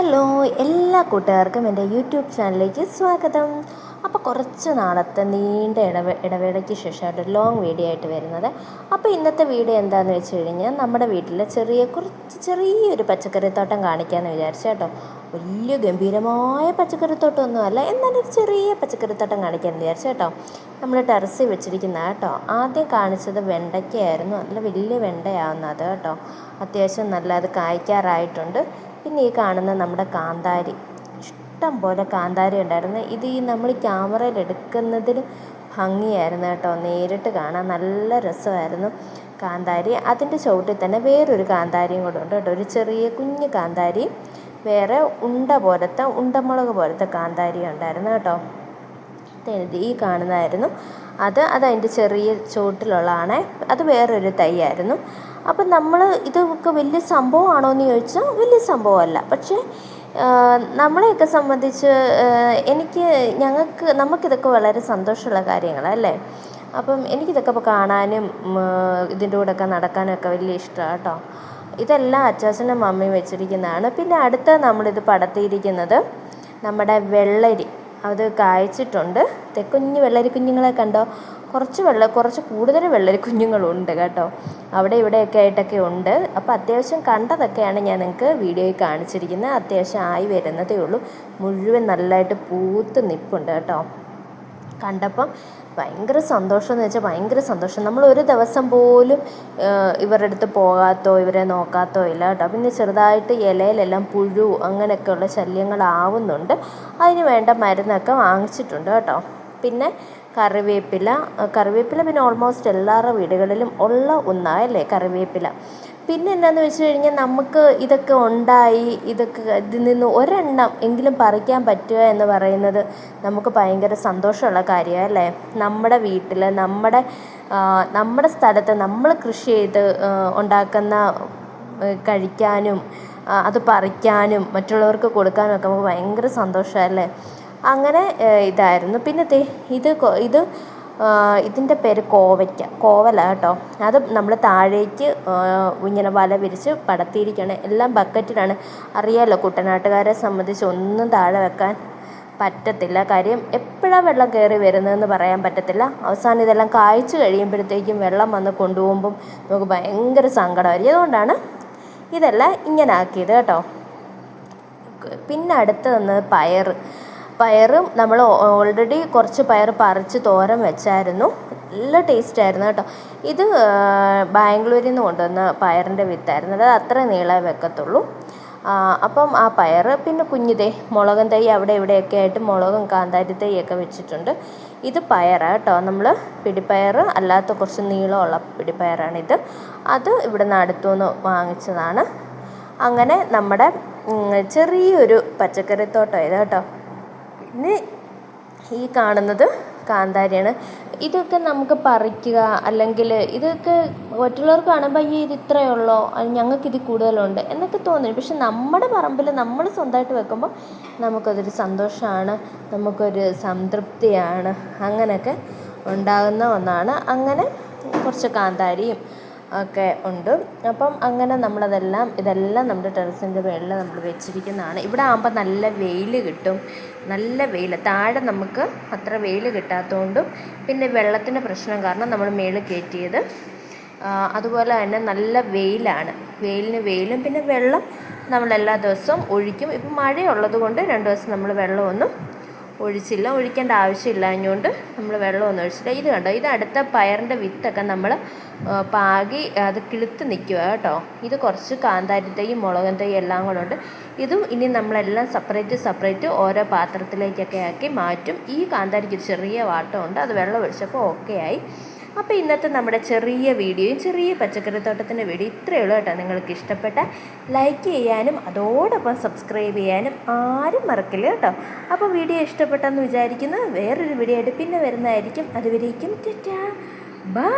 Hello എല്ലാ കൂട്ടുകാർക്കും എന്റെ യൂട്യൂബ് ചാനലിലേക്ക് സ്വാഗതം. അപ്പോൾ കുറച്ച് നാളത്തെ നീണ്ട ഇടവ ഇടവേളയ്ക്ക് ശേഷമായിട്ട് ഒരു ലോങ് വീഡിയോ ആയിട്ട് വരുന്നത്. അപ്പോൾ ഇന്നത്തെ വീഡിയോ എന്താണെന്ന് വെച്ച് കഴിഞ്ഞാൽ നമ്മുടെ വീട്ടിലെ ചെറിയ കുറച്ച് ചെറിയൊരു പച്ചക്കറിത്തോട്ടം കാണിക്കാമെന്ന് വിചാരിച്ചു കേട്ടോ. വലിയ ഗംഭീരമായ പച്ചക്കറിത്തോട്ടമൊന്നും അല്ല എന്നാലും ഒരു ചെറിയ പച്ചക്കറിത്തോട്ടം കാണിക്കാമെന്ന് വിചാരിച്ചു കേട്ടോ. നമ്മൾ ടെറസിൽ വെച്ചിരിക്കുന്ന കേട്ടോ ആദ്യം കാണിച്ചത് വെണ്ടയ്ക്കയായിരുന്നു. നല്ല വലിയ വെണ്ടയാവുന്നത് കേട്ടോ. അത്യാവശ്യം നല്ല അത് കായ്ക്കാറായിട്ടുണ്ട്. പിന്നെ ഈ കാണുന്ന നമ്മുടെ കാന്താരി. ഇഷ്ടം പോലെ കാന്താരി ഉണ്ടായിരുന്നു. ഇത് ഈ നമ്മൾ ക്യാമറയിൽ എടുക്കുന്നതിന് ഭംഗിയായിരുന്നു കേട്ടോ. നേരിട്ട് കാണാൻ നല്ല രസമായിരുന്നു കാന്താരി. അതിന്റെ ചുവട്ടിൽ തന്നെ വേറൊരു കാന്താരിയും കൂടെ ഉണ്ട് കേട്ടോ. ഒരു ചെറിയ കുഞ്ഞു കാന്താരി വേറെ ഉണ്ട പോലത്തെ ഉണ്ടമുളക് പോലത്തെ കാന്താരി ഉണ്ടായിരുന്നു കേട്ടോ. ഈ കാണുന്നതായിരുന്നു. അത് അതതിന്റെ ചെറിയ ചുവട്ടിലുള്ളതാണ്. അത് വേറൊരു തൈയായിരുന്നു. അപ്പം നമ്മൾ ഇതൊക്കെ വലിയ സംഭവമാണോ എന്ന് ചോദിച്ചാൽ വലിയ സംഭവമല്ല. പക്ഷേ നമ്മളെയൊക്കെ സംബന്ധിച്ച് എനിക്ക് ഞങ്ങൾക്ക് നമുക്കിതൊക്കെ വളരെ സന്തോഷമുള്ള കാര്യങ്ങളാണ് കാര്യങ്ങളല്ലേ അപ്പം എനിക്കിതൊക്കെ ഇപ്പോൾ കാണാനും ഇതിന്റെ കൂടെയൊക്കെ നടക്കാനും ഒക്കെ വലിയ ഇഷ്ടമാണ് കേട്ടോ. ഇതെല്ലാം അച്ചാച്ചനും മമ്മിയും വെച്ചിരിക്കുന്നതാണ്. പിന്നെ അടുത്ത നമ്മളിത് പടത്തിയിരിക്കുന്നത് നമ്മുടെ വെള്ളരി. അത് കായ്ച്ചിട്ടുണ്ട്. കുഞ്ഞ് വെള്ളരി കുഞ്ഞുങ്ങളെ കണ്ടോ? കുറച്ച് വെള്ള കുറച്ച് കൂടുതൽ വെള്ളരി കുഞ്ഞുങ്ങളുണ്ട് കേട്ടോ. അവിടെ ഇവിടെയൊക്കെ ആയിട്ടൊക്കെ ഉണ്ട്. അപ്പോൾ അത്യാവശ്യം കണ്ടതൊക്കെയാണ് ഞാൻ നിങ്ങൾക്ക് വീഡിയോയിൽ കാണിച്ചിരിക്കുന്നത്. അത്യാവശ്യം ആയി വരുന്നതേ ഉള്ളൂ. മുഴുവൻ നല്ലതായിട്ട് പൂത്ത് നിൽപ്പുണ്ട് കേട്ടോ. കണ്ടപ്പം ഭയങ്കര സന്തോഷം എന്ന് വെച്ചാൽ ഭയങ്കര സന്തോഷം. നമ്മൾ ഒരു ദിവസം പോലും ഇവരുടെ അടുത്ത് പോകാത്തോ ഇവരെ നോക്കാത്തോ ഇല്ല കേട്ടോ. പിന്നെ ചെറുതായിട്ട് ഇലയിലെല്ലാം പുഴു അങ്ങനെയൊക്കെയുള്ള ശല്യങ്ങളാവുന്നുണ്ട് അതിന് വേണ്ട മരുന്നൊക്കെ വാങ്ങിച്ചിട്ടുണ്ട് കേട്ടോ. പിന്നെ കറിവേപ്പില കറിവേപ്പില പിന്നെ ഓൾമോസ്റ്റ് എല്ലാവരുടെ വീടുകളിലും ഉള്ള ഒന്നായല്ലേ കറിവേപ്പില. പിന്നെ എന്താണെന്ന് വെച്ച് കഴിഞ്ഞാൽ നമുക്ക് ഇതൊക്കെ ഉണ്ടായി ഇതൊക്കെ ഇതിൽ നിന്ന് ഒരെണ്ണം എങ്കിലും പറിക്കാൻ പറ്റുക എന്ന് പറയുന്നത് നമുക്ക് ഭയങ്കര സന്തോഷമുള്ള കാര്യമാണ് അല്ലേ? നമ്മുടെ വീട്ടിൽ നമ്മുടെ നമ്മുടെ സ്ഥലത്ത് നമ്മൾ കൃഷി ചെയ്ത് ഉണ്ടാക്കുന്ന കഴിക്കാനും അത് പറിക്കാനും മറ്റുള്ളവർക്ക് കൊടുക്കാനും ഒക്കെ നമുക്ക് ഭയങ്കര സന്തോഷമല്ലേ അങ്ങനെ ഇതായിരുന്നു. പിന്നെ ഇത് ഇത് ഇതിന്റെ പേര് കോവയ്ക്ക. കോവല കേട്ടോ. അത് നമ്മൾ താഴേക്ക് ഇങ്ങനെ വല വിരിച്ച് പടത്തിയിരിക്കുകയാണ് എല്ലാം ബക്കറ്റിലാണ്. അറിയാമല്ലോ കുട്ടനാട്ടുകാരെ സംബന്ധിച്ച് ഒന്നും താഴെ വെക്കാൻ പറ്റത്തില്ല. കാര്യം എപ്പോഴാണ് വെള്ളം കയറി വരുന്നതെന്ന് പറയാൻ പറ്റത്തില്ല. അവസാനം ഇതെല്ലാം കായ്ച്ചു കഴിയുമ്പോഴത്തേക്കും വെള്ളം വന്ന് കൊണ്ടുപോകുമ്പം നമുക്ക് ഭയങ്കര സങ്കടമായിരിക്കും. അതുകൊണ്ടാണ് ഇതെല്ലാം ഇങ്ങനെ ആക്കിയത് കേട്ടോ. പിന്നെ അടുത്ത് വന്നത് പയർ പയറും നമ്മൾ ഓൾറെഡി കുറച്ച് പയർ പറിച്ച് തോരൻ വെച്ചായിരുന്നു. നല്ല ടേസ്റ്റ് ആയിരുന്നു കേട്ടോ. ഇത് ബാംഗ്ലൂരിൽ നിന്ന് കൊണ്ടുവന്ന പയറിന്റെ വിത്തായിരുന്നു. അത് അത്ര നീളമേ വെക്കത്തുള്ളൂ. അപ്പം ആ പയർ പിന്നെ കുഞ്ഞുതേ മുളകും തൈ അവിടെ ഇവിടെയൊക്കെ ആയിട്ട് മുളകും കാന്താരി തൈയൊക്കെ വെച്ചിട്ടുണ്ട്. ഇത് പയറാണ് കേട്ടോ. നമ്മൾ പിടിപ്പയർ അല്ലാത്ത കുറച്ച് നീളമുള്ള പിടിപ്പയറാണിത്. അത് ഇവിടെ നിന്ന് അടുത്തുനിന്ന് വാങ്ങിച്ചതാണ്. അങ്ങനെ നമ്മുടെ ചെറിയൊരു പച്ചക്കറിത്തോട്ടം ഇത് കേട്ടോ. പിന്നെ ഈ കാണുന്നത് കാന്താരിയാണ്. ഇതൊക്കെ നമുക്ക് പറിക്കുക അല്ലെങ്കിൽ ഇതൊക്കെ മറ്റുള്ളവർക്ക് കാണുമ്പോൾ അയ്യോ ഇത് ഇത്രയേ ഉള്ളോ? ഞങ്ങൾക്ക് ഞങ്ങൾക്കിത് കൂടുതലുണ്ട് എന്നൊക്കെ തോന്നും പക്ഷെ നമ്മുടെ പറമ്പിൽ നമ്മൾ സ്വന്തമായിട്ട് വെക്കുമ്പോൾ നമുക്കതൊരു സന്തോഷമാണ് നമുക്കൊരു സംതൃപ്തിയാണ്. അങ്ങനെയൊക്കെ ഉണ്ടാകുന്ന ഒന്നാണ്. അങ്ങനെ കുറച്ച് കാന്താരിയും ഒക്കെ ഉണ്ട്. അപ്പം അങ്ങനെ നമ്മളതെല്ലാം ഇതെല്ലാം നമ്മുടെ ടെറസിന്റെ മുകളിൽ നമ്മൾ വെച്ചിരിക്കുന്നതാണ്. ഇവിടെ ആകുമ്പോൾ നല്ല വെയിൽ കിട്ടും. നല്ല വെയിൽ. താഴെ നമുക്ക് അത്ര വെയിൽ കിട്ടാത്തതുകൊണ്ടും പിന്നെ വെള്ളത്തിന്റെ പ്രശ്നം കാരണം നമ്മൾ മേളിൽ കയറ്റിയത്. അതുപോലെ തന്നെ നല്ല വെയിലാണ്. വെയിലിന് വെയിലും പിന്നെ വെള്ളം നമ്മൾ എല്ലാ ദിവസവും ഒഴിക്കും. ഇപ്പം മഴയുള്ളത് കൊണ്ട് രണ്ട് ദിവസം നമ്മൾ വെള്ളമൊന്നും ഒഴിച്ചില്ല. ഒഴിക്കേണ്ട ആവശ്യമില്ലാഞ്ഞുകൊണ്ട് നമ്മൾ വെള്ളമൊന്നും ഒഴിച്ചില്ല. ഇത് കണ്ടോ? ഇത് അടുത്ത പയറിന്റെ വിത്തൊക്കെ നമ്മൾ പാകി അത് കിളുത്ത് നിൽക്കുക കേട്ടോ. ഇത് കുറച്ച് കാന്താരി തൈ മുളകൻ തൈ എല്ലാം കൂടെ ഉണ്ട്. ഇതും ഇനി നമ്മളെല്ലാം സെപ്പറേറ്റ് സെപ്പറേറ്റ് ഓരോ പാത്രത്തിലേക്കൊക്കെ ആക്കി മാറ്റും. ഈ കാന്താരിക്ക് ചെറിയ വാട്ടമുണ്ട്. അത് വെള്ളം ഒഴിച്ചപ്പോൾ ഓക്കെ ആയി. അപ്പോൾ ഇന്നത്തെ നമ്മുടെ ചെറിയ വീഡിയോയും ചെറിയ പച്ചക്കറി തോട്ടത്തിന്റെ വീഡിയോ ഇത്രയേ ഉള്ളൂ കേട്ടോ. നിങ്ങൾക്ക് ഇഷ്ടപ്പെട്ട ലൈക്ക് ചെയ്യാനും അതോടൊപ്പം സബ്സ്ക്രൈബ് ചെയ്യാനും ആരും മറക്കില്ല കേട്ടോ. അപ്പോൾ വീഡിയോ ഇഷ്ടപ്പെട്ടെന്ന് വിചാരിക്കുന്നു. വേറൊരു വീഡിയോ ആയിട്ട് പിന്നെ വരുന്നതായിരിക്കും. അതുവരേക്കും ബൈ